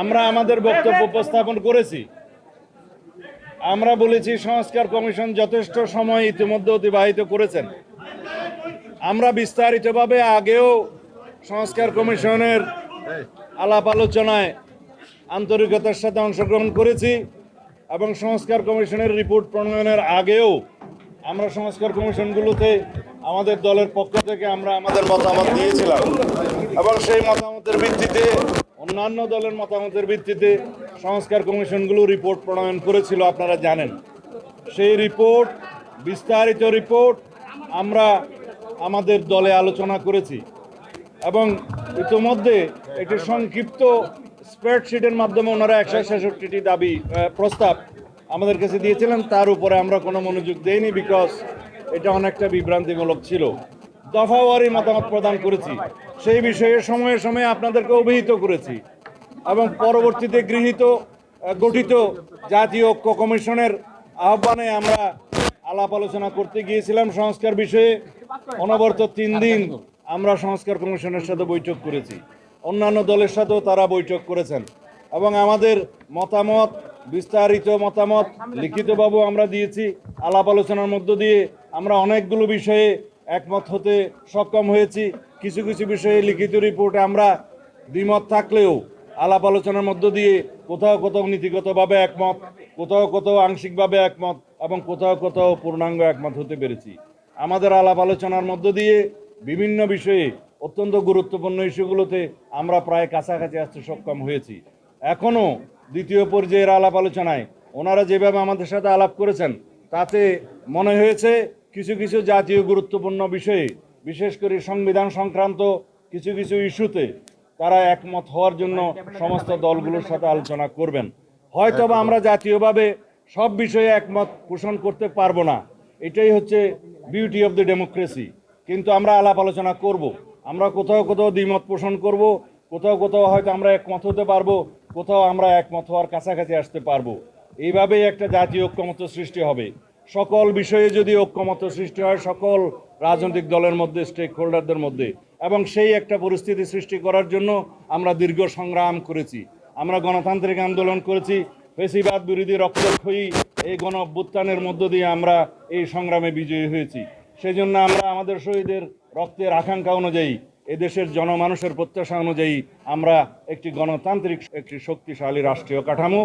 আমরা আমাদের বক্তব্য উপস্থাপন করেছি। আমরা বলেছি, সংস্কার কমিশন যথেষ্ট সময় ইতিমধ্যে অতিবাহিত করেছেন। আমরা বিস্তারিতভাবে আগেও সংস্কার কমিশনের আলাপ আলোচনায় আন্তরিকতার সাথে অংশগ্রহণ করেছি এবং সংস্কার কমিশনের রিপোর্ট প্রণয়নের আগেও আমরা সংস্কার কমিশনগুলোতে আমাদের দলের পক্ষ থেকে আমরা আমাদের মতামত দিয়েছিলাম এবং সেই মতামতের ভিত্তিতে অন্যান্য দলের মতামতের ভিত্তিতে সংস্কার কমিশনগুলো রিপোর্ট প্রণয়ন করেছিল, আপনারা জানেন। সেই রিপোর্ট, বিস্তারিত রিপোর্ট আমরা আমাদের দলে আলোচনা করেছি এবং ইতিমধ্যে একটি সংক্ষিপ্ত স্প্রেডশিটের মাধ্যমে ওনারা একশো ছেষট্টিটি দাবি প্রস্তাব আমাদের কাছে দিয়েছিলেন। তার উপরে আমরা কোনো মনোযোগ দেইনি বিকজ এটা অনেকটা বিভ্রান্তিমূলক ছিল। দফাওয়ারি মতামত প্রদান করেছি। সেই বিষয়ে সময়ে সময়ে আপনাদেরকে অভিহিত করেছি এবং পরবর্তীতে গৃহীত গঠিত জাতীয় ঐক্য কমিশনের আহ্বানে আমরা আলাপ আলোচনা করতে গিয়েছিলাম। সংস্কার বিষয়ে অনবরত তিন দিন আমরা সংস্কার কমিশনের সাথে বৈঠক করেছি। অন্যান্য দলের সাথেও তারা বৈঠক করেছেন এবং আমাদের মতামত, বিস্তারিত মতামত লিখিতভাবেও আমরা দিয়েছি। আলাপ আলোচনার মধ্য দিয়ে আমরা অনেকগুলো বিষয়ে একমত হতে সক্ষম হয়েছি। কিছু কিছু বিষয়ে লিখিত রিপোর্টে আমরা দ্বিমত থাকলেও আলাপ আলোচনার মধ্য দিয়ে কোথাও কোথাও নীতিগতভাবে একমত, কোথাও কোথাও আংশিকভাবে একমত এবং কোথাও কোথাও পূর্ণাঙ্গ একমত হতে পেরেছি। আমাদের আলাপ আলোচনার মধ্য দিয়ে বিভিন্ন বিষয়ে অত্যন্ত গুরুত্বপূর্ণ ইস্যুগুলোতে আমরা প্রায় কাছাকাছি আসতে সক্ষম হয়েছি। এখনও দ্বিতীয় পর্যায়ের আলাপ আলোচনায় ওনারা যেভাবে আমাদের সাথে আলাপ করেছেন, তাতে মনে হয়েছে কিছু কিছু জাতীয় গুরুত্বপূর্ণ বিষয়ে বিশেষ করে সংবিধান সংক্রান্ত কিছু কিছু ইস্যুতে তারা একমত হওয়ার জন্য সমস্ত দলগুলোর সাথে আলোচনা করবেন। হয়তো বা আমরা জাতীয়ভাবে সব বিষয়ে একমত পোষণ করতে পারব না। এটাই হচ্ছে বিউটি অফ দ্য ডেমোক্রেসি কিন্তু আমরা আলাপ আলোচনা করব। আমরা কোথাও কোথাও দ্বিমত পোষণ করব কোথাও কোথাও হয়তো আমরা একমত হতে পারব কোথাও আমরা একমত হওয়ার কাছাকাছি আসতে পারব। এইভাবেই একটা জাতীয় ঐক্যমত সৃষ্টি হবে। সকল বিষয়ে যদি ঐক্যমত সৃষ্টি হয়, সকল রাজনৈতিক দলের মধ্যে স্টেক হোল্ডারদের মধ্যে, এবং সেই একটা পরিস্থিতি সৃষ্টি করার জন্য আমরা দীর্ঘ সংগ্রাম করেছি। আমরা গণতান্ত্রিক আন্দোলন করেছি, ফেসিবাদ বিরোধী রক্তক্ষয়ী এই গণ অভ্যুত্থানের মধ্য দিয়ে আমরা এই সংগ্রামে বিজয়ী হয়েছি। সেই জন্য আমরা আমাদের শহীদের রক্তের আকাঙ্ক্ষা অনুযায়ী, এদেশের জনমানুষের প্রত্যাশা অনুযায়ী আমরা একটি গণতান্ত্রিক, একটি শক্তিশালী রাষ্ট্রীয় কাঠামো